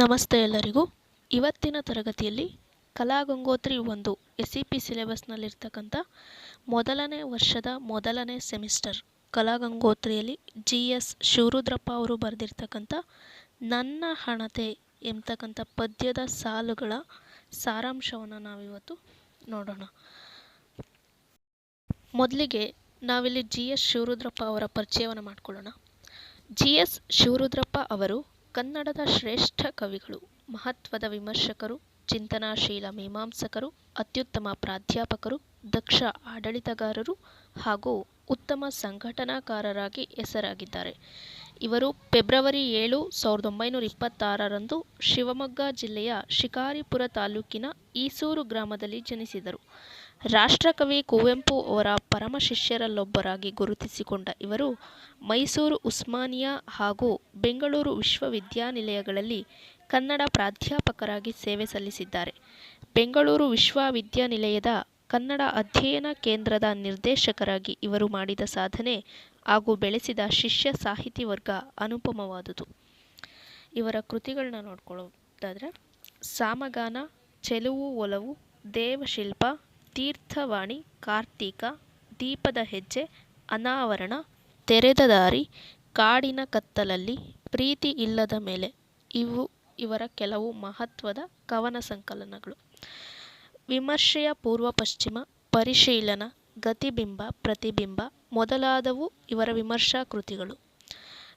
ನಮಸ್ತೆ ಎಲ್ಲರಿಗೂ. ಇವತ್ತಿನ ತರಗತಿಯಲ್ಲಿ ಕಲಾ ಗಂಗೋತ್ರಿ ಒಂದು ಎಸ್ ಇ ಪಿ ಸಿಲೆಬಸ್ನಲ್ಲಿರ್ತಕ್ಕಂಥ ಮೊದಲನೇ ವರ್ಷದ ಮೊದಲನೇ ಸೆಮಿಸ್ಟರ್ ಕಲಾಗಂಗೋತ್ರಿಯಲ್ಲಿ ಜಿ ಎಸ್ ಶಿವರುದ್ರಪ್ಪ ಅವರು ಬರೆದಿರ್ತಕ್ಕಂಥ ನನ್ನ ಹಣತೆ ಎಂಬತಕ್ಕಂಥ ಪದ್ಯದ ಸಾಲುಗಳ ಸಾರಾಂಶವನ್ನು ನಾವಿವತ್ತು ನೋಡೋಣ. ಮೊದಲಿಗೆ ನಾವಿಲ್ಲಿ ಜಿ ಎಸ್ ಶಿವರುದ್ರಪ್ಪ ಅವರ ಪರಿಚಯವನ್ನು ಮಾಡಿಕೊಳ್ಳೋಣ. ಜಿ ಎಸ್ ಶಿವರುದ್ರಪ್ಪ ಅವರು ಕನ್ನಡದ ಶ್ರೇಷ್ಠ ಕವಿಗಳು, ಮಹತ್ವದ ವಿಮರ್ಶಕರು, ಚಿಂತನಾಶೀಲ ಮೀಮಾಂಸಕರು, ಅತ್ಯುತ್ತಮ ಪ್ರಾಧ್ಯಾಪಕರು, ದಕ್ಷ ಆಡಳಿತಗಾರರು ಹಾಗೂ ಉತ್ತಮ ಸಂಘಟನಾಕಾರರಾಗಿ ಹೆಸರಾಗಿದ್ದಾರೆ. ಇವರು ಫೆಬ್ರವರಿ ಏಳು, ಸಾವಿರದ ಒಂಬೈನೂರ ಇಪ್ಪತ್ತಾರರಂದು ಶಿವಮೊಗ್ಗ ಜಿಲ್ಲೆಯ ಶಿಕಾರಿಪುರ ತಾಲೂಕಿನ ಈಸೂರು ಗ್ರಾಮದಲ್ಲಿ ಜನಿಸಿದರು. ರಾಷ್ಟ್ರಕವಿ ಕುವೆಂಪು ಅವರ ಪರಮ ಶಿಷ್ಯರಲ್ಲೊಬ್ಬರಾಗಿ ಗುರುತಿಸಿಕೊಂಡ ಇವರು ಮೈಸೂರು, ಉಸ್ಮಾನಿಯಾ ಹಾಗೂ ಬೆಂಗಳೂರು ವಿಶ್ವವಿದ್ಯಾನಿಲಯಗಳಲ್ಲಿ ಕನ್ನಡ ಪ್ರಾಧ್ಯಾಪಕರಾಗಿ ಸೇವೆ ಸಲ್ಲಿಸಿದ್ದಾರೆ. ಬೆಂಗಳೂರು ವಿಶ್ವವಿದ್ಯಾನಿಲಯದ ಕನ್ನಡ ಅಧ್ಯಯನ ಕೇಂದ್ರದ ನಿರ್ದೇಶಕರಾಗಿ ಇವರು ಮಾಡಿದ ಸಾಧನೆ ಹಾಗೂ ಬೆಳೆಸಿದ ಶಿಷ್ಯ ಸಾಹಿತಿ ವರ್ಗ ಅನುಪಮವಾದುದು. ಇವರ ಕೃತಿಗಳನ್ನ ನೋಡ್ಕೊಳ್ಳೋದಾದರೆ, ಸಾಮಗಾನ, ಚೆಲುವು, ಒಲವು, ದೇವಶಿಲ್ಪ ತೀರ್ಥವಾಣಿ, ಕಾರ್ತೀಕ, ದೀಪದ ಹೆಜ್ಜೆ, ಅನಾವರಣ, ತೆರೆದ ದಾರಿ, ಕಾಡಿನ ಕತ್ತಲಲ್ಲಿ ಪ್ರೀತಿ ಇಲ್ಲದ ಮೇಲೆ ಇವು ಇವರ ಕೆಲವು ಮಹತ್ವದ ಕವನ ಸಂಕಲನಗಳು. ವಿಮರ್ಶೆಯ ಪೂರ್ವ ಪಶ್ಚಿಮ, ಪರಿಶೀಲನ, ಗತಿಬಿಂಬ, ಪ್ರತಿಬಿಂಬ ಮೊದಲಾದವು ಇವರ ವಿಮರ್ಶಾ ಕೃತಿಗಳು.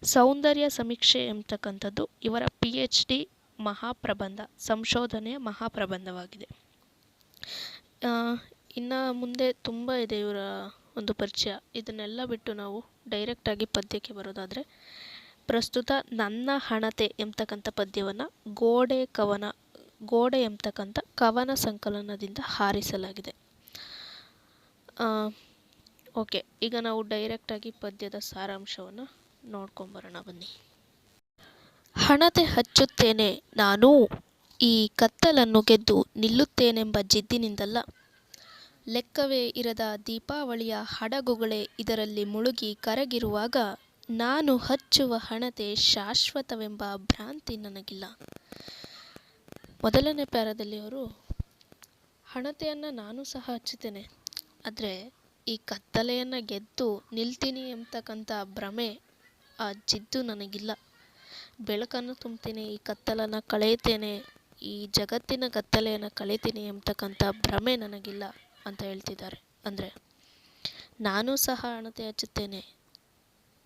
ಸೌಂದರ್ಯ ಸಮೀಕ್ಷೆ ಎಂಬತಕ್ಕಂಥದ್ದು ಇವರ ಪಿ ಎಚ್ ಡಿ ಮಹಾಪ್ರಬಂಧ, ಸಂಶೋಧನೆಯ ಮಹಾಪ್ರಬಂಧವಾಗಿದೆ. ಇನ್ನು ಮುಂದೆ ತುಂಬ ಇದೆ ಇವರ ಒಂದು ಪರಿಚಯ. ಇದನ್ನೆಲ್ಲ ಬಿಟ್ಟು ನಾವು ಡೈರೆಕ್ಟಾಗಿ ಪದ್ಯಕ್ಕೆ ಬರೋದಾದರೆ, ಪ್ರಸ್ತುತ ನನ್ನ ಹಣತೆ ಎಂಬತಕ್ಕಂಥ ಪದ್ಯವನ್ನು ಗೋಡೆ ಕವನ, ಗೋಡೆ ಎಂಬತಕ್ಕಂಥ ಕವನ ಸಂಕಲನದಿಂದ ಹಾರಿಸಲಾಗಿದೆ. ಓಕೆ, ಈಗ ನಾವು ಡೈರೆಕ್ಟಾಗಿ ಪದ್ಯದ ಸಾರಾಂಶವನ್ನು ನೋಡ್ಕೊಂಬರೋಣ ಬನ್ನಿ. ಹಣತೆ ಹಚ್ಚುತ್ತೇನೆ ನಾನು ಈ ಕತ್ತಲನ್ನು ಗೆದ್ದು ನಿಲ್ಲುತ್ತೇನೆಂಬ ಜಿದ್ದಿನಿಂದಲ್ಲ. ಲೆಕ್ಕವೇ ಇರದ ದೀಪಾವಳಿಯ ಹಡಗುಗಳೇ ಇದರಲ್ಲಿ ಮುಳುಗಿ ಕರಗಿರುವಾಗ ನಾನು ಹಚ್ಚುವ ಹಣತೆ ಶಾಶ್ವತವೆಂಬ ಭ್ರಾಂತಿ ನನಗಿಲ್ಲ. ಮೊದಲನೇ ಪ್ಯಾರದಲ್ಲಿ ಅವರು, ಹಣತೆಯನ್ನು ನಾನು ಸಹ ಹಚ್ಚುತ್ತೇನೆ. ಆದರೆ ಈ ಕತ್ತಲೆಯನ್ನು ಗೆದ್ದು ನಿಲ್ತೀನಿ ಎಂಬತಕ್ಕಂಥ ಭ್ರಮೆ ಆ ಜಿದ್ದು ನನಗಿಲ್ಲ. ಬೆಳಕನ್ನು ತುಂಬ್ತೀನಿ, ಈ ಕತ್ತಲನ್ನು ಕಳೆಯುತ್ತೇನೆ ಈ ಜಗತ್ತಿನ ಕತ್ತಲೆಯನ್ನು ಕಳೀತೀನಿ ಎಂಬತಕ್ಕಂಥ ಭ್ರಮೆ ನನಗಿಲ್ಲ ಅಂತ ಹೇಳ್ತಿದ್ದಾರೆ. ಅಂದರೆ ನಾನು ಸಹ ಹಣತೆ ಹಚ್ಚುತ್ತೇನೆ,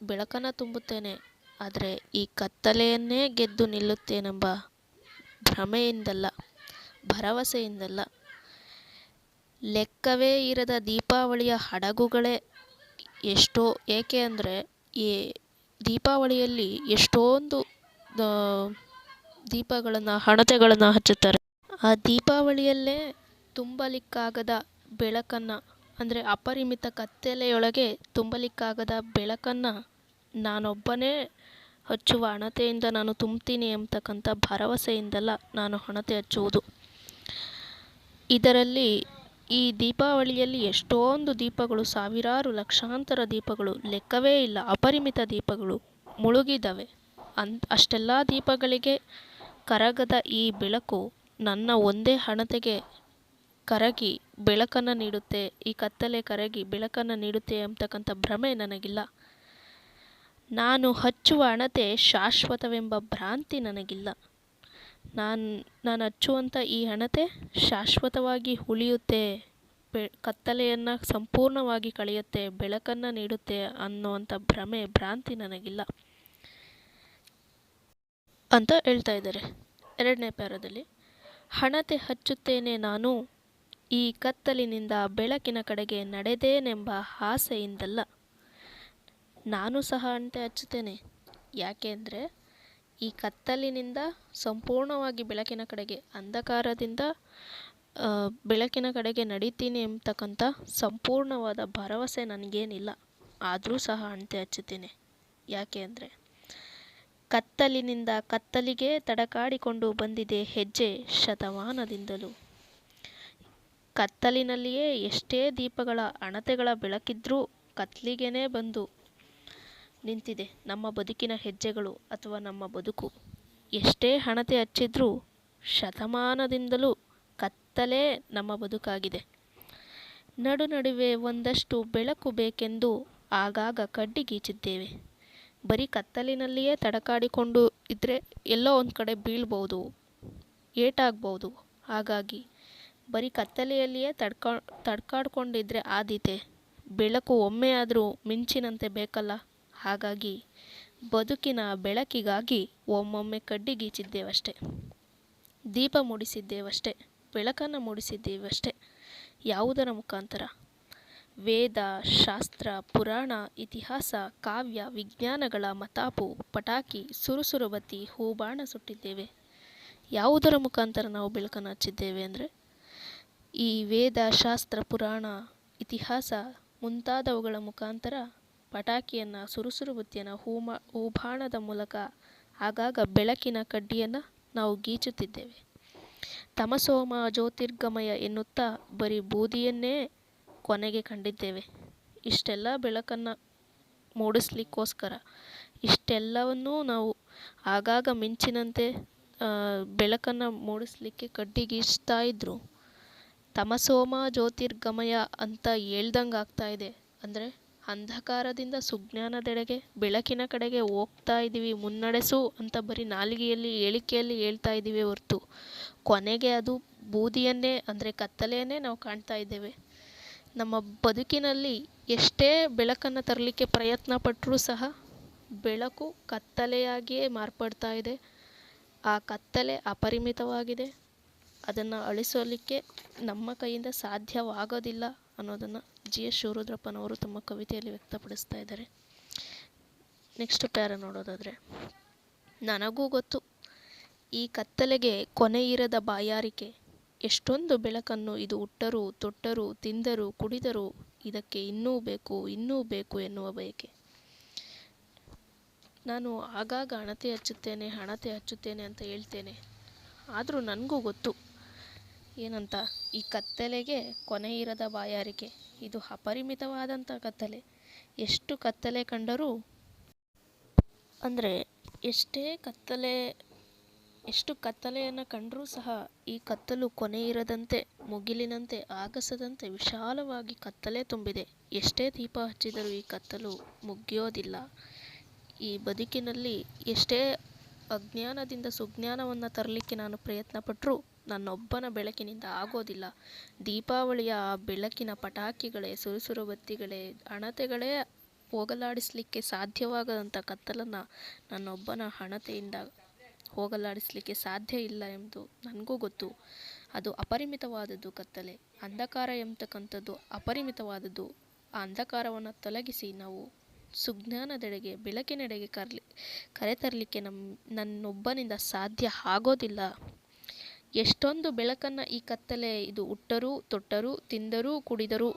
ಬೆಳಕನ್ನು ತುಂಬುತ್ತೇನೆ, ಆದರೆ ಈ ಕತ್ತಲೆಯನ್ನೇ ಗೆದ್ದು ನಿಲ್ಲುತ್ತೇನೆಂಬ ಭ್ರಮೆಯಿಂದಲ್ಲ, ಭರವಸೆಯಿಂದಲ್ಲ, ಲೆಕ್ಕವೇ ಇರದ ದೀಪಾವಳಿಯ ಹಡಗುಗಳೇ ಎಷ್ಟೋ, ಏಕೆ ಅಂದರೆ ಈ ದೀಪಾವಳಿಯಲ್ಲಿ ಎಷ್ಟೊಂದು ದೀಪಗಳನ್ನು, ಹಣತೆಗಳನ್ನು ಹಚ್ಚುತ್ತಾರೆ. ಆ ದೀಪಾವಳಿಯಲ್ಲೇ ತುಂಬಲಿಕ್ಕಾಗದ ಬೆಳಕನ್ನು, ಅಂದರೆ ಅಪರಿಮಿತ ಕತ್ತಲೆಯೊಳಗೆ ತುಂಬಲಿಕ್ಕಾಗದ ಬೆಳಕನ್ನು ನಾನೊಬ್ಬನೇ ಹಚ್ಚುವ ಹಣತೆಯಿಂದ ನಾನು ತುಂಬ್ತೀನಿ ಎಂಬತಕ್ಕಂಥ ಭರವಸೆಯಿಂದಲ್ಲ ನಾನು ಹಣತೆ ಹಚ್ಚುವುದು. ಇದರಲ್ಲಿ ಈ ದೀಪಾವಳಿಯಲ್ಲಿ ಎಷ್ಟೊಂದು ದೀಪಗಳು, ಸಾವಿರಾರು ಲಕ್ಷಾಂತರ ದೀಪಗಳು, ಲೆಕ್ಕವೇ ಇಲ್ಲ ಅಪರಿಮಿತ ದೀಪಗಳು ಮುಳುಗಿದ್ದಾವೆ ಅನ್, ಅಷ್ಟೆಲ್ಲ ದೀಪಗಳಿಗೆ ಕರಗದ ಈ ಬೆಳಕು ನನ್ನ ಒಂದೇ ಹಣತೆಗೆ ಕರಗಿ ಬೆಳಕನ್ನು ನೀಡುತ್ತೆ, ಈ ಕತ್ತಲೆ ಕರಗಿ ಬೆಳಕನ್ನು ನೀಡುತ್ತೆ ಅಂತಕ್ಕಂಥ ಭ್ರಮೆ ನನಗಿಲ್ಲ. ನಾನು ಹಚ್ಚುವ ಹಣತೆ ಶಾಶ್ವತವೆಂಬ ಭ್ರಾಂತಿ ನನಗಿಲ್ಲ. ನಾನು ನಾನು ಹಚ್ಚುವಂಥ ಈ ಹಣತೆ ಶಾಶ್ವತವಾಗಿ ಉಳಿಯುತ್ತೆ, ಬೆ, ಕತ್ತಲೆಯನ್ನು ಸಂಪೂರ್ಣವಾಗಿ ಕಳೆಯುತ್ತೆ, ಬೆಳಕನ್ನು ನೀಡುತ್ತೆ ಅನ್ನುವಂಥ ಭ್ರಮೆ, ಭ್ರಾಂತಿ ನನಗಿಲ್ಲ. ಅಂತ ಹೇಳ್ತಾ ಇದ್ದಾರೆ. ಎರಡನೇ ಪ್ಯಾರದಲ್ಲಿ, ಹಣತೆ ಹಚ್ಚುತ್ತೇನೆ ನಾನು, ಈ ಕತ್ತಲಿನಿಂದ ಬೆಳಕಿನ ಕಡೆಗೆ ನಡೆದೇನೆಂಬ ಆಸೆಯಿಂದಲ್ಲ. ನಾನು ಸಹ ಹಣತೆ ಹಚ್ಚುತ್ತೇನೆ. ಯಾಕೆಂದರೆ ಈ ಕತ್ತಲಿನಿಂದ ಸಂಪೂರ್ಣವಾಗಿ ಬೆಳಕಿನ ಕಡೆಗೆ, ಅಂಧಕಾರದಿಂದ ಬೆಳಕಿನ ಕಡೆಗೆ ನಡೀತೀನಿ ಎಂಬತಕ್ಕಂಥ ಸಂಪೂರ್ಣವಾದ ಭರವಸೆ ನನಗೇನಿಲ್ಲ. ಆದರೂ ಸಹ ಹಣತೆ ಹಚ್ಚುತ್ತೇನೆ. ಯಾಕೆ ಅಂದರೆ ಕತ್ತಲಿನಿಂದ ಕತ್ತಲಿಗೆ ತಡಕಾಡಿಕೊಂಡು ಬಂದಿದೆ ಹೆಜ್ಜೆ ಶತಮಾನದಿಂದಲೂ. ಕತ್ತಲಿನಲ್ಲಿಯೇ ಎಷ್ಟೇ ದೀಪಗಳ ಅಣತೆಗಳ ಬೆಳಕಿದ್ರೂ ಕತ್ಲಿಗೇನೆ ಬಂದು ನಿಂತಿದೆ ನಮ್ಮ ಬದುಕಿನ ಹೆಜ್ಜೆಗಳು ಅಥವಾ ನಮ್ಮ ಬದುಕು. ಎಷ್ಟೇ ಹಣತೆ ಹಚ್ಚಿದ್ರೂ ಶತಮಾನದಿಂದಲೂ ಕತ್ತಲೇ ನಮ್ಮ ಬದುಕಾಗಿದೆ. ನಡು ನಡುವೆ ಒಂದಷ್ಟು ಬೆಳಕು ಬೇಕೆಂದು ಆಗಾಗ ಕಡ್ಡಿಗೀಚಿದ್ದೇವೆ ಬರೀ ಕತ್ತಲಿನಲ್ಲಿಯೇ ತಡಕಾಡಿಕೊಂಡು ಇದ್ದರೆ ಎಲ್ಲೋ ಒಂದು ಕಡೆ ಬೀಳ್ಬೋದು, ಏಟಾಗ್ಬೋದು. ಹಾಗಾಗಿ ಬರೀ ಕತ್ತಲೆಯಲ್ಲಿಯೇ ತಡ್ಕಾ, ತಡ್ಕಾಡ್ಕೊಂಡಿದ್ರೆ ಆದೀತೆ. ಬೆಳಕು ಒಮ್ಮೆ ಆದರೂ ಮಿಂಚಿನಂತೆ ಬೇಕಲ್ಲ. ಹಾಗಾಗಿ ಬದುಕಿನ ಬೆಳಕಿಗಾಗಿ ಒಮ್ಮೊಮ್ಮೆ ಕಡ್ಡಿಗೀಚಿದ್ದೇವಷ್ಟೆ. ದೀಪ ಮೂಡಿಸಿದ್ದೇವಷ್ಟೆ, ಬೆಳಕನ್ನು ಮೂಡಿಸಿದ್ದೇವಷ್ಟೆ. ಯಾವುದರ ಮುಖಾಂತರ? ವೇದ, ಶಾಸ್ತ್ರ, ಪುರಾಣ, ಇತಿಹಾಸ, ಕಾವ್ಯ, ವಿಜ್ಞಾನಗಳ ಮತಾಪು, ಪಟಾಕಿ ಸುರುಸುರು ಬತ್ತಿ ಹೂಬಾಣ ಸುಟ್ಟಿದ್ದೇವೆ. ಯಾವುದರ ಮುಖಾಂತರ ನಾವು ಬೆಳಕನ್ನು ಹಚ್ಚಿದ್ದೇವೆ ಅಂದರೆ, ಈ ವೇದ, ಶಾಸ್ತ್ರ, ಪುರಾಣ, ಇತಿಹಾಸ ಮುಂತಾದವುಗಳ ಮುಖಾಂತರ ಪಟಾಕಿಯನ್ನು ಸುರುಸುರು ಬತ್ತಿಯನ್ನು ಹೂಮ, ಹೂಬಾಣದ ಮೂಲಕ ಆಗಾಗ ಬೆಳಕಿನ ಕಡ್ಡಿಯನ್ನು ನಾವು ಗೀಚುತ್ತಿದ್ದೇವೆ. ತಮಸೋಮ ಜ್ಯೋತಿರ್ಗಮಯ ಎನ್ನುತ್ತಾ ಬರೀ ಬೂದಿಯನ್ನೇ ಕೊನೆಗೆ ಕಂಡಿದ್ದೇವೆ. ಇಷ್ಟೆಲ್ಲ ಬೆಳಕನ್ನು ಮೂಡಿಸ್ಲಿಕ್ಕೋಸ್ಕರ, ಇಷ್ಟೆಲ್ಲವನ್ನೂ ನಾವು ಆಗಾಗ ಮಿಂಚಿನಂತೆ ಬೆಳಕನ್ನು ಮೂಡಿಸ್ಲಿಕ್ಕೆ ಕಡ್ಡಿಗೀಚ್ತಾ ಇದ್ದರು ತಮಸೋಮ ಜ್ಯೋತಿರ್ಗಮಯ ಅಂತ ಹೇಳ್ದಂಗೆ ಆಗ್ತಾ ಇದೆ ಅಂದರೆ ಅಂಧಕಾರದಿಂದ ಸುಜ್ಞಾನದೆಡೆಗೆ, ಬೆಳಕಿನ ಕಡೆಗೆ ಹೋಗ್ತಾ ಇದ್ದೀವಿ ಮುನ್ನಡೆಸು ಅಂತ ಬರೀ ನಾಲಿಗೆಯಲ್ಲಿ, ಹೇಳಿಕೆಯಲ್ಲಿ ಹೇಳ್ತಾ ಇದ್ದೀವಿ ಹೊರತು. ಕೊನೆಗೆ ಅದು ಬೂದಿಯನ್ನೇ, ಅಂದರೆ ಕತ್ತಲೆಯನ್ನೇ ನಾವು ಕಾಣ್ತಾ ಇದ್ದೇವೆ ನಮ್ಮ ಬದುಕಿನಲ್ಲಿ ಎಷ್ಟೇ ಬೆಳಕನ್ನು ತರಲಿಕ್ಕೆ ಪ್ರಯತ್ನ ಪಟ್ಟರೂ ಸಹ ಬೆಳಕು ಕತ್ತಲೆಯಾಗಿಯೇ ಮಾರ್ಪಡ್ತಾ ಇದೆ. ಆ ಕತ್ತಲೆ ಅಪರಿಮಿತವಾಗಿದೆ. ಅದನ್ನು ಅಳಿಸಲಿಕ್ಕೆ ನಮ್ಮ ಕೈಯಿಂದ ಸಾಧ್ಯವಾಗೋದಿಲ್ಲ ಅನ್ನೋದನ್ನು ಜಿ ಎಸ್ ಶಿವರುದ್ರಪ್ಪನವರು ತಮ್ಮ ಕವಿತೆಯಲ್ಲಿ ವ್ಯಕ್ತಪಡಿಸ್ತಾ ಇದ್ದಾರೆ. ನೆಕ್ಸ್ಟ್ ಪ್ಯಾರ ನೋಡೋದಾದರೆ, ನನಗೂ ಗೊತ್ತು, ಈ ಕತ್ತಲೆಗೆ ಕೊನೆ ಇರದ ಬಾಯಾರಿಕೆ ಎಷ್ಟೊಂದು ಬೆಳಕನ್ನು ಇದು ಉಟ್ಟರೂ, ತೊಟ್ಟರೂ, ತಿಂದರೂ, ಕುಡಿದರೂ, ಇದಕ್ಕೆ ಇನ್ನೂ ಬೇಕು ಇನ್ನೂ ಬೇಕು ಎನ್ನುವ ಬಯಕೆ. ನಾನು ಆಗಾಗ ಹಣತೆ ಹಚ್ಚುತ್ತೇನೆ ಹಣತೆ ಹಚ್ಚುತ್ತೇನೆ ಅಂತ ಹೇಳ್ತೇನೆ. ಆದರೂ ನನಗೂ ಗೊತ್ತು. ಏನಂತ, ಈ ಕತ್ತಲೆಗೆ ಕೊನೆ ಇರದ ಬಾಯಾರಿಕೆ. ಇದು ಅಪರಿಮಿತವಾದಂಥ ಕತ್ತಲೆ. ಎಷ್ಟು ಕತ್ತಲೆ ಕಂಡರೂ, ಅಂದರೆ ಎಷ್ಟೇ ಕತ್ತಲೆ ಎಷ್ಟು ಕತ್ತಲೆಯನ್ನು ಕಂಡರೂ ಸಹ ಈ ಕತ್ತಲು ಕೊನೆ ಇರದಂತೆ, ಮುಗಿಲಿನಂತೆ ಆಗಸದಂತೆ ವಿಶಾಲವಾಗಿ ಕತ್ತಲೆ ತುಂಬಿದೆ. ಎಷ್ಟೇ ದೀಪ ಹಚ್ಚಿದರೂ ಈ ಕತ್ತಲು ಮುಗಿಯೋದಿಲ್ಲ. ಈ ಬದುಕಿನಲ್ಲಿ ಎಷ್ಟೇ ಅಜ್ಞಾನದಿಂದ ಸುಜ್ಞಾನವನ್ನು ತರಲಿಕ್ಕೆ ನಾನು ಪ್ರಯತ್ನ ಪಟ್ಟರೂ ನನ್ನೊಬ್ಬನ ಬೆಳಕಿನಿಂದ ಆಗೋದಿಲ್ಲ. ದೀಪಾವಳಿಯ ಆ ಬೆಳಕಿನ ಪಟಾಕಿಗಳೇ, ಸುರುಸುರು ಬತ್ತಿಗಳೇ, ಹಣತೆಗಳೇ ಹೋಗಲಾಡಿಸಲಿಕ್ಕೆ ಸಾಧ್ಯವಾಗದಂಥ ಕತ್ತಲನ್ನು ನನ್ನೊಬ್ಬನ ಹಣತೆಯಿಂದ ಹೋಗಲಾಡಿಸಲಿಕ್ಕೆ ಸಾಧ್ಯ ಇಲ್ಲ ಎಂದು ನನಗೂ ಗೊತ್ತು. ಅದು ಅಪರಿಮಿತವಾದದ್ದು ಕತ್ತಲೆ. ಅಂಧಕಾರ ಎಂಬತಕ್ಕಂಥದ್ದು ಅಪರಿಮಿತವಾದದ್ದು. ಆ ಅಂಧಕಾರವನ್ನು ತೊಲಗಿಸಿ ನಾವು ಸುಜ್ಞಾನದೆಡೆಗೆ, ಬೆಳಕಿನೆಡೆಗೆ ಕರ್ಲಿ, ಕರೆತರಲಿಕ್ಕೆ ನಮ್ಮ ನನ್ನೊಬ್ಬನಿಂದ ಸಾಧ್ಯ ಆಗೋದಿಲ್ಲ. ಎಷ್ಟೊಂದು ಬೆಳಕನ್ನು ಈ ಕತ್ತಲೆ ಇದು ಉಟ್ಟರೂ, ತೊಟ್ಟರೂ, ತಿಂದರೂ, ಕುಡಿದರೂ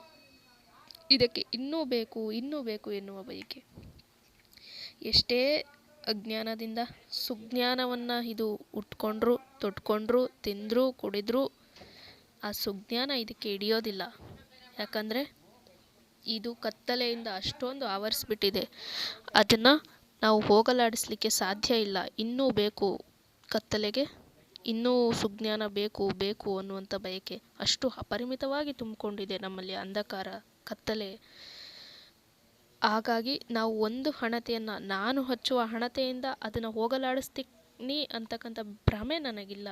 ಇದಕ್ಕೆ ಇನ್ನೂ ಬೇಕು ಇನ್ನೂ ಬೇಕು ಎನ್ನುವ ಬಯಕೆ. ಎಷ್ಟೇ ಅಜ್ಞಾನದಿಂದ ಸುಜ್ಞಾನವನ್ನು ಇದು ಉಟ್ಕೊಂಡ್ರು, ತೊಟ್ಕೊಂಡ್ರು, ತಿಂದರೂ, ಕುಡಿದ್ರು ಆ ಸುಜ್ಞಾನ ಇದಕ್ಕೆ ಹಿಡಿಯೋದಿಲ್ಲ. ಯಾಕಂದರೆ ಇದು ಕತ್ತಲೆಯಿಂದ ಅಷ್ಟೊಂದು ಆವರಿಸ್ಬಿಟ್ಟಿದೆ. ಅದನ್ನು ನಾವು ಹೋಗಲಾಡಿಸಲಿಕ್ಕೆ ಸಾಧ್ಯ ಇಲ್ಲ. ಇನ್ನೂ ಬೇಕು ಕತ್ತಲೆಗೆ, ಇನ್ನೂ ಸುಜ್ಞಾನ ಬೇಕು ಬೇಕು ಅನ್ನುವಂಥ ಬಯಕೆ ಅಷ್ಟು ಅಪರಿಮಿತವಾಗಿ ತುಂಬಿಕೊಂಡಿದೆ ನಮ್ಮಲ್ಲಿ ಅಂಧಕಾರ, ಕತ್ತಲೆ. ಹಾಗಾಗಿ ನಾವು ಒಂದು ಹಣತೆಯನ್ನು, ನಾನು ಹಚ್ಚುವ ಹಣತೆಯಿಂದ ಅದನ್ನು ಹೋಗಲಾಡಿಸ್ತೀನಿ ಅಂತಕ್ಕಂಥ ಭ್ರಮೆ ನನಗಿಲ್ಲ.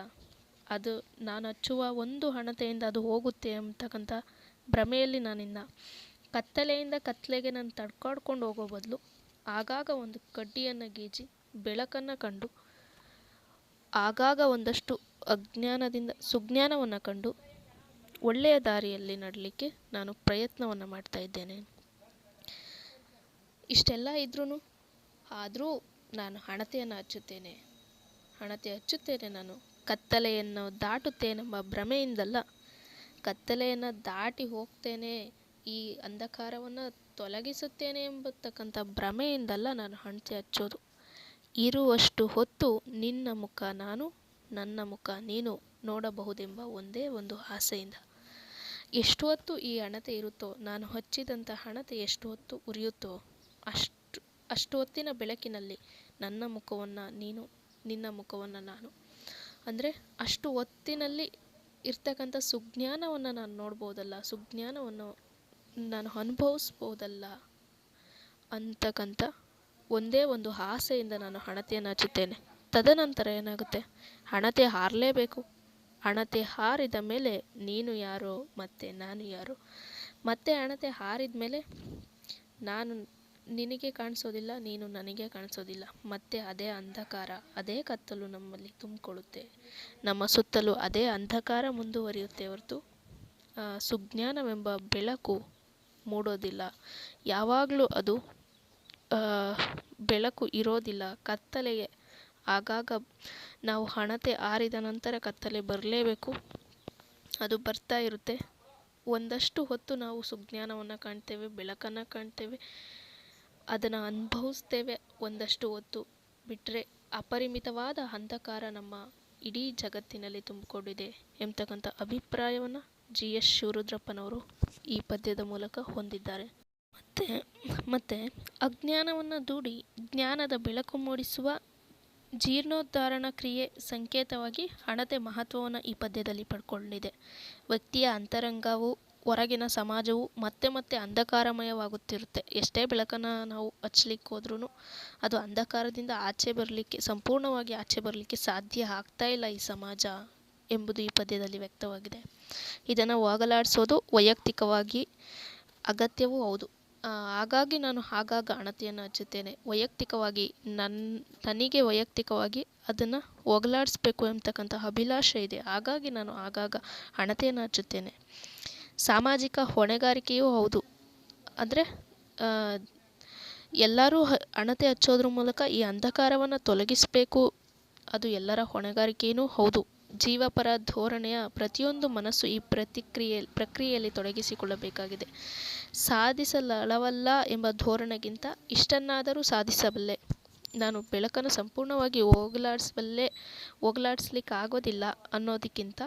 ಅದು ನಾನು ಹಚ್ಚುವ ಒಂದು ಹಣತೆಯಿಂದ ಅದು ಹೋಗುತ್ತೆ ಅಂತಕ್ಕಂಥ ಭ್ರಮೆಯಲ್ಲಿ ನಾನಿಲ್ಲ ಕತ್ತಲೆಯಿಂದ ಕತ್ತಲೆಗೆ ನಾನು ತಡ್ಕಾಡ್ಕೊಂಡು ಹೋಗೋ ಬದಲು ಆಗಾಗ ಒಂದು ಕಡ್ಡಿಯನ್ನು ಗೀಜಿ, ಬೆಳಕನ್ನು ಕಂಡು, ಆಗಾಗ ಒಂದಷ್ಟು ಅಜ್ಞಾನದಿಂದ, ಸುಜ್ಞಾನವನ್ನು ಕಂಡು ಒಳ್ಳೆಯ ದಾರಿಯಲ್ಲಿ ನಡಲಿಕ್ಕೆ ನಾನು ಪ್ರಯತ್ನವನ್ನು ಮಾಡ್ತಾ ಇದ್ದೇನೆ. ಇಷ್ಟೆಲ್ಲ ಇದ್ರೂ ಆದರೂ ನಾನು ಹಣತೆಯನ್ನು ಹಚ್ಚುತ್ತೇನೆ. ಹಣತೆ ಹಚ್ಚುತ್ತೇನೆ ನಾನು. ಕತ್ತಲೆಯನ್ನು ದಾಟುತ್ತೇನೆಂಬ ಭ್ರಮೆಯಿಂದಲ್ಲ. ಕತ್ತಲೆಯನ್ನು ದಾಟಿ ಹೋಗ್ತೇನೆ, ಈ ಅಂಧಕಾರವನ್ನು ತೊಲಗಿಸುತ್ತೇನೆ ಎಂಬತಕ್ಕಂಥ ಭ್ರಮೆಯಿಂದಲ್ಲ ನಾನು ಹಣತೆ ಹಚ್ಚೋದು. ಇರುವಷ್ಟು ಹೊತ್ತು ನಿನ್ನ ಮುಖ ನಾನು, ನನ್ನ ಮುಖ ನೀನು ನೋಡಬಹುದೆಂಬ ಒಂದೇ ಒಂದು ಆಸೆಯಿಂದ. ಎಷ್ಟು ಹೊತ್ತು ಈ ಹಣತೆ ಇರುತ್ತೋ, ನಾನು ಹಚ್ಚಿದಂಥ ಹಣತೆ ಎಷ್ಟು ಹೊತ್ತು ಉರಿಯುತ್ತೋ ಅಷ್ಟು ಅಷ್ಟು ಹೊತ್ತಿನ ಬೆಳಕಿನಲ್ಲಿ ನನ್ನ ಮುಖವನ್ನು ನೀನು, ನಿನ್ನ ಮುಖವನ್ನು ನಾನು. ಅಂದರೆ ಅಷ್ಟು ಹೊತ್ತಿನಲ್ಲಿ ಇರ್ತಕ್ಕಂಥ ಸುಜ್ಞಾನವನ್ನು ನಾನು ನೋಡ್ಬೋದಲ್ಲ, ಸುಜ್ಞಾನವನ್ನು ನಾನು ಅನುಭವಿಸ್ಬೋದಲ್ಲ ಅಂತಕ್ಕಂಥ ಒಂದೇ ಒಂದು ಆಸೆಯಿಂದ ನಾನು ಹಣತೆಯನ್ನು ಹಚ್ಚುತ್ತೇನೆ. ತದನಂತರ ಏನಾಗುತ್ತೆ? ಹಣತೆ ಹಾರಲೇಬೇಕು. ಹಣತೆ ಹಾರಿದ ಮೇಲೆ ನೀನು ಯಾರು ಮತ್ತು ನಾನು ಯಾರು? ಮತ್ತೆ ಹಣತೆ ಹಾರಿದ ಮೇಲೆ ನಾನು ನಿನಗೆ ಕಾಣಿಸೋದಿಲ್ಲ, ನೀನು ನನಗೆ ಕಾಣಿಸೋದಿಲ್ಲ. ಮತ್ತೆ ಅದೇ ಅಂಧಕಾರ, ಅದೇ ಕತ್ತಲು ನಮ್ಮಲ್ಲಿ ತುಂಬಿಕೊಳ್ಳುತ್ತೆ. ನಮ್ಮ ಸುತ್ತಲೂ ಅದೇ ಅಂಧಕಾರ ಮುಂದುವರಿಯುತ್ತೆ ಹೊರತು ಸುಜ್ಞಾನವೆಂಬ ಬೆಳಕು ಮೂಡೋದಿಲ್ಲ. ಯಾವಾಗಲೂ ಅದು ಬೆಳಕು ಇರೋದಿಲ್ಲ. ಕತ್ತಲೆಗೆ ಆಗಾಗ ನಾವು ಹಣತೆ ಆರಿದ ನಂತರ ಕತ್ತಲೆ ಬರಲೇಬೇಕು. ಅದು ಬರ್ತಾ ಇರುತ್ತೆ. ಒಂದಷ್ಟು ಹೊತ್ತು ನಾವು ಸುಜ್ಞಾನವನ್ನು ಕಾಣ್ತೇವೆ, ಬೆಳಕನ್ನು ಕಾಣ್ತೇವೆ. ಅದನ್ನು ಅನುಭವಿಸ್ತೇವೆ ಒಂದಷ್ಟು ಹೊತ್ತು. ಬಿಟ್ಟರೆ ಅಪರಿಮಿತವಾದ ಅಂಧಕಾರ ನಮ್ಮ ಇಡೀ ಜಗತ್ತಿನಲ್ಲಿ ತುಂಬಿಕೊಂಡಿದೆ ಎಂಬತಕ್ಕಂಥ ಅಭಿಪ್ರಾಯವನ್ನು ಜಿ ಎಸ್ ಶಿವರುದ್ರಪ್ಪನವರು ಈ ಪದ್ಯದ ಮೂಲಕ ಹೊಂದಿದ್ದಾರೆ. ಮತ್ತು ಮತ್ತು ಅಜ್ಞಾನವನ್ನು ದೂಡಿ ಜ್ಞಾನದ ಬೆಳಕು ಮೂಡಿಸುವ ಜೀರ್ಣೋದ್ಧಾರಣ ಕ್ರಿಯೆ ಸಂಕೇತವಾಗಿ ಹಣತೆ ಮಹತ್ವವನ್ನು ಈ ಪದ್ಯದಲ್ಲಿ ಪಡ್ಕೊಂಡಿದೆ. ವ್ಯಕ್ತಿಯ ಅಂತರಂಗವು ಹೊರಗಿನ ಸಮಾಜವು ಮತ್ತೆ ಮತ್ತೆ ಅಂಧಕಾರಮಯವಾಗುತ್ತಿರುತ್ತೆ. ಎಷ್ಟೇ ಬೆಳಕನ್ನು ನಾವು ಹಚ್ಚಲಿಕ್ಕೆ ಹೋದ್ರೂ ಅದು ಅಂಧಕಾರದಿಂದ ಆಚೆ ಬರಲಿಕ್ಕೆ, ಸಂಪೂರ್ಣವಾಗಿ ಆಚೆ ಬರಲಿಕ್ಕೆ ಸಾಧ್ಯ ಆಗ್ತಾ ಇಲ್ಲ ಈ ಸಮಾಜ ಎಂಬುದು ಈ ಪದ್ಯದಲ್ಲಿ ವ್ಯಕ್ತವಾಗಿದೆ. ಇದನ್ನು ಹೋಗಲಾಡಿಸೋದು ವೈಯಕ್ತಿಕವಾಗಿ ಅಗತ್ಯವೂ ಹೌದು. ಹಾಗಾಗಿ ನಾನು ಆಗಾಗ ಹಣತೆಯನ್ನು ಹಚ್ಚುತ್ತೇನೆ. ವೈಯಕ್ತಿಕವಾಗಿ ನನ್ನ ನನಗೆ ವೈಯಕ್ತಿಕವಾಗಿ ಅದನ್ನು ಹೋಗಲಾಡಿಸ್ಬೇಕು ಎಂಬತಕ್ಕಂಥ ಅಭಿಲಾಷೆ ಇದೆ. ಹಾಗಾಗಿ ನಾನು ಆಗಾಗ ಹಣತೆಯನ್ನು ಹಚ್ಚುತ್ತೇನೆ. ಸಾಮಾಜಿಕ ಹೊಣೆಗಾರಿಕೆಯೂ ಹೌದು. ಅಂದರೆ ಎಲ್ಲರೂ ಅಣತೆ ಹಚ್ಚೋದ್ರ ಮೂಲಕ ಈ ಅಂಧಕಾರವನ್ನು ತೊಲಗಿಸಬೇಕು. ಅದು ಎಲ್ಲರ ಹೊಣೆಗಾರಿಕೆಯೂ ಹೌದು. ಜೀವಪರ ಧೋರಣೆಯ ಪ್ರತಿಯೊಂದು ಮನಸ್ಸು ಈ ಪ್ರತಿಕ್ರಿಯೆ, ಪ್ರಕ್ರಿಯೆಯಲ್ಲಿ ತೊಡಗಿಸಿಕೊಳ್ಳಬೇಕಾಗಿದೆ. ಸಾಧಿಸಲಳವಲ್ಲ ಎಂಬ ಧೋರಣೆಗಿಂತ ಇಷ್ಟನ್ನಾದರೂ ಸಾಧಿಸಬಲ್ಲೆ. ನಾನು ಬೆಳಕನ್ನು ಸಂಪೂರ್ಣವಾಗಿ ಹೋಗಲಾಡಿಸಬಲ್ಲೆ, ಹೋಗಲಾಡಿಸ್ಲಿಕ್ಕಾಗೋದಿಲ್ಲ ಅನ್ನೋದಕ್ಕಿಂತ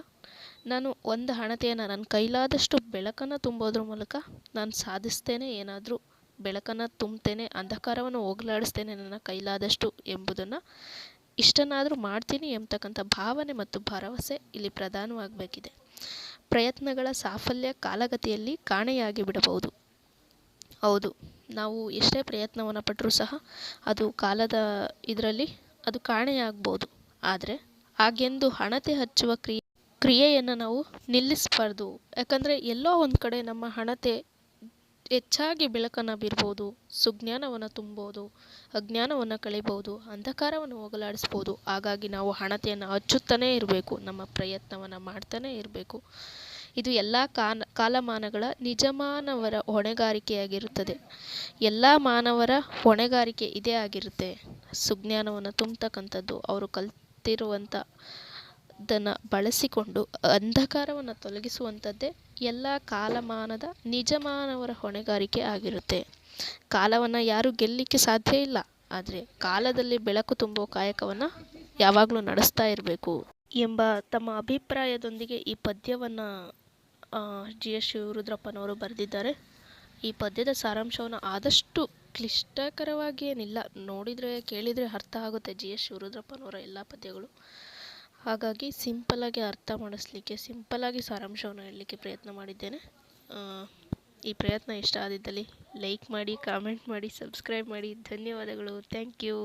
ನಾನು ಒಂದು ಹಣತೆಯನ್ನು ನನ್ನ ಕೈಲಾದಷ್ಟು ಬೆಳಕನ್ನು ತುಂಬೋದ್ರ ಮೂಲಕ ನಾನು ಸಾಧಿಸ್ತೇನೆ ಏನಾದರೂ, ಬೆಳಕನ್ನು ತುಂಬ್ತೇನೆ, ಅಂಧಕಾರವನ್ನು ಹೋಗಲಾಡಿಸ್ತೇನೆ ನನ್ನ ಕೈಲಾದಷ್ಟು ಎಂಬುದನ್ನು ಇಷ್ಟನ್ನಾದರೂ ಮಾಡ್ತೀನಿ ಎಂಬತಕ್ಕಂಥ ಭಾವನೆ ಮತ್ತು ಭರವಸೆ ಇಲ್ಲಿ ಪ್ರಧಾನವಾಗಬೇಕಿದೆ. ಪ್ರಯತ್ನಗಳ ಸಾಫಲ್ಯ ಕಾಲಗತಿಯಲ್ಲಿ ಕಾಣೆಯಾಗಿ ಬಿಡಬಹುದು. ಹೌದು, ನಾವು ಎಷ್ಟೇ ಪ್ರಯತ್ನವನ್ನು ಪಟ್ಟರೂ ಸಹ ಅದು ಕಾಲದ ಇದರಲ್ಲಿ ಅದು ಕಾಣೆಯಾಗ್ಬೋದು. ಆದರೆ, ಹಾಗೆಂದು ಹಣತೆ ಹಚ್ಚುವ ಕ್ರಿಯೆ ಕ್ರಿಯೆಯನ್ನು ನಾವು ನಿಲ್ಲಿಸಬಾರ್ದು. ಯಾಕಂದರೆ ಎಲ್ಲೋ ಒಂದು ಕಡೆ ನಮ್ಮ ಹಣತೆ ಹೆಚ್ಚಾಗಿ ಬೆಳಕನ್ನು ಬೀರ್ಬೋದು ಸುಜ್ಞಾನವನ್ನು ತುಂಬೋದು, ಅಜ್ಞಾನವನ್ನು ಕಳಿಬೋದು, ಅಂಧಕಾರವನ್ನು ಹೋಗಲಾಡಿಸ್ಬೋದು. ಹಾಗಾಗಿ ನಾವು ಹಣತೆಯನ್ನು ಹಚ್ಚುತ್ತಾನೇ ಇರಬೇಕು, ನಮ್ಮ ಪ್ರಯತ್ನವನ್ನು ಮಾಡ್ತಾನೆ ಇರಬೇಕು. ಇದು ಎಲ್ಲ ಕಾನ ಕಾಲಮಾನಗಳ ನಿಜಮಾನವರ ಹೊಣೆಗಾರಿಕೆಯಾಗಿರುತ್ತದೆ. ಎಲ್ಲ ಮಾನವರ ಹೊಣೆಗಾರಿಕೆ ಇದೇ ಆಗಿರುತ್ತೆ. ಸುಜ್ಞಾನವನ್ನು ತುಂಬತಕ್ಕಂಥದ್ದು, ಅವರು ಕಲ್ತಿರುವಂಥ ಅದನ್ನು ಬಳಸಿಕೊಂಡು ಅಂಧಕಾರವನ್ನು ತೊಲಗಿಸುವಂಥದ್ದೇ ಎಲ್ಲ ಕಾಲಮಾನದ ನಿಜಮಾನವರ ಹೊಣೆಗಾರಿಕೆ ಆಗಿರುತ್ತೆ. ಕಾಲವನ್ನು ಯಾರೂ ಗೆಲ್ಲಲಿಕ್ಕೆ ಸಾಧ್ಯ ಇಲ್ಲ. ಆದರೆ ಕಾಲದಲ್ಲಿ ಬೆಳಕು ತುಂಬೋ ಕಾಯಕವನ್ನು ಯಾವಾಗಲೂ ನಡೆಸ್ತಾ ಇರಬೇಕು ಎಂಬ ತಮ್ಮ ಅಭಿಪ್ರಾಯದೊಂದಿಗೆ ಈ ಪದ್ಯವನ್ನು ಜಿ ಎಸ್ ಶಿವರುದ್ರಪ್ಪನವರು ಬರೆದಿದ್ದಾರೆ. ಈ ಪದ್ಯದ ಸಾರಾಂಶವನ್ನು ಆದಷ್ಟು ಕ್ಲಿಷ್ಟಕರವಾಗಿ ಏನಿಲ್ಲ. ನೋಡಿದರೆ, ಕೇಳಿದರೆ ಅರ್ಥ ಆಗುತ್ತೆ. ಜಿ ಎಸ್ ಶಿವರುದ್ರಪ್ಪನವರ ಎಲ್ಲ ಪದ್ಯಗಳು. ಹಾಗಾಗಿ ಸಿಂಪಲ್ಲಾಗಿ ಅರ್ಥ ಮಾಡಿಸ್ಲಿಕ್ಕೆ ಸಿಂಪಲಾಗಿ ಸಾರಾಂಶವನ್ನು ಹೇಳಲಿಕ್ಕೆ ಪ್ರಯತ್ನ ಮಾಡಿದ್ದೇನೆ. ಈ ಪ್ರಯತ್ನ ಇಷ್ಟ ಆದಿದ್ದಲ್ಲಿ ಲೈಕ್ ಮಾಡಿ, ಕಾಮೆಂಟ್ ಮಾಡಿ, ಸಬ್ಸ್ಕ್ರೈಬ್ ಮಾಡಿ. ಧನ್ಯವಾದಗಳು. Thank you.